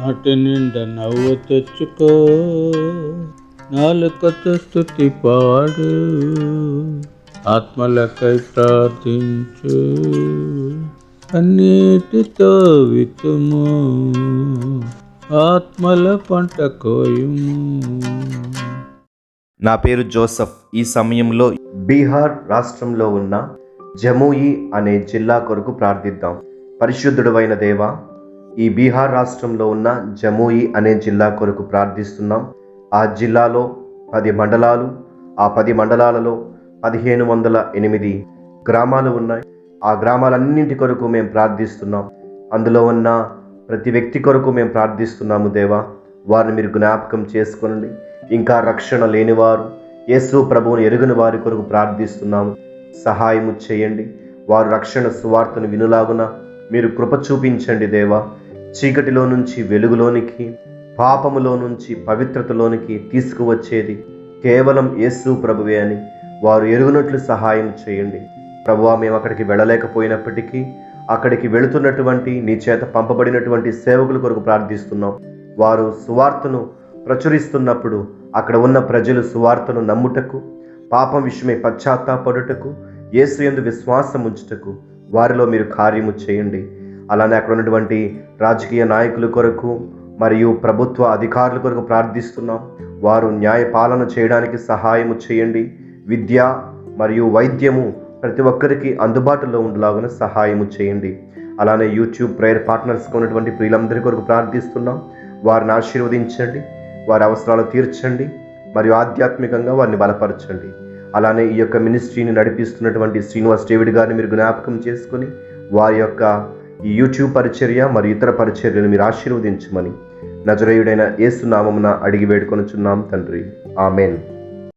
నాటి నిండా నవ్వు తెచ్చుకో. నాలుకతో స్థుతి పాడు. ఆత్మలకై ప్రార్థించు. అన్నిటితో వితుము ఆత్మల పంట కోయుము. నా పేరు జోసఫ్. ఈ సమయంలో బీహార్ రాష్ట్రంలో ఉన్న జమూయి అనే జిల్లా కొరకు ప్రార్థిద్దాం. పరిశుద్ధుడైన దేవా ఈ బీహార్ రాష్ట్రంలో ఉన్న జమూయి అనే జిల్లా కొరకు ప్రార్థిస్తున్నాం. ఆ జిల్లాలో పది మండలాలు ఆ పది మండలాలలో పదిహేను వందల ఎనిమిది గ్రామాలు ఉన్నాయి. ఆ గ్రామాలన్నింటి కొరకు మేము ప్రార్థిస్తున్నాం. అందులో ఉన్న ప్రతి వ్యక్తి కొరకు మేము ప్రార్థిస్తున్నాము దేవా. వారిని మీరు జ్ఞాపకం చేసుకోనండి. ఇంకా రక్షణ లేనివారు యేసు ప్రభువుని ఎరుగని వారి కొరకు ప్రార్థిస్తున్నాము. సహాయము చేయండి. వారు రక్షణ సువార్తను వినులాగున మీరు కృప చూపించండి దేవా. చీకటిలో నుంచి వెలుగులోనికి పాపములో నుంచి పవిత్రతలోనికి తీసుకువచ్చేది కేవలం యేసు ప్రభువే అని వారు ఎరుగునట్లు సహాయం చేయండి. ప్రభువా మేము అక్కడికి వెళ్ళలేకపోయినప్పటికీ అక్కడికి వెళుతున్నటువంటి నీ చేత పంపబడినటువంటి సేవకుల కొరకు ప్రార్థిస్తున్నాం. వారు సువార్తను ప్రచురిస్తున్నప్పుడు అక్కడ ఉన్న ప్రజలు సువార్తను నమ్ముటకు పాపం విషయమై పశ్చాత్తాపడుటకు యేసు యందు విశ్వాసం ఉంచుటకు వారిలో మీరు కార్యము చేయండి. అలానే అక్కడ ఉన్నటువంటి రాజకీయ నాయకుల కొరకు మరియు ప్రభుత్వ అధికారుల కొరకు ప్రార్థిస్తున్నాం. వారు న్యాయ పాలన చేయడానికి సహాయము చేయండి. విద్య మరియు వైద్యము ప్రతి ఒక్కరికి అందుబాటులో ఉండలాగున సహాయము చేయండి. అలానే యూట్యూబ్ ప్రేయర్ పార్ట్నర్స్గా ఉన్నటువంటి ప్రియులందరి కొరకు ప్రార్థిస్తున్నాం. వారిని ఆశీర్వదించండి. వారి అవసరాలు తీర్చండి. మరియు ఆధ్యాత్మికంగా వారిని బలపరచండి. అలానే ఈ యొక్క మినిస్ట్రీని నడిపిస్తున్నటువంటి శ్రీనివాస్ డేవిడ్ గారిని మీరు జ్ఞాపకం చేసుకొని వారి యొక్క ఈ యూట్యూబ్ పరిచర్య మరియు ఇతర పరిచర్యను మీరు ఆశీర్వదించమని నజరేయుడైన యేసు నామమున అడిగి వేడుకొనుచున్నాం తండ్రి. ఆమెన్.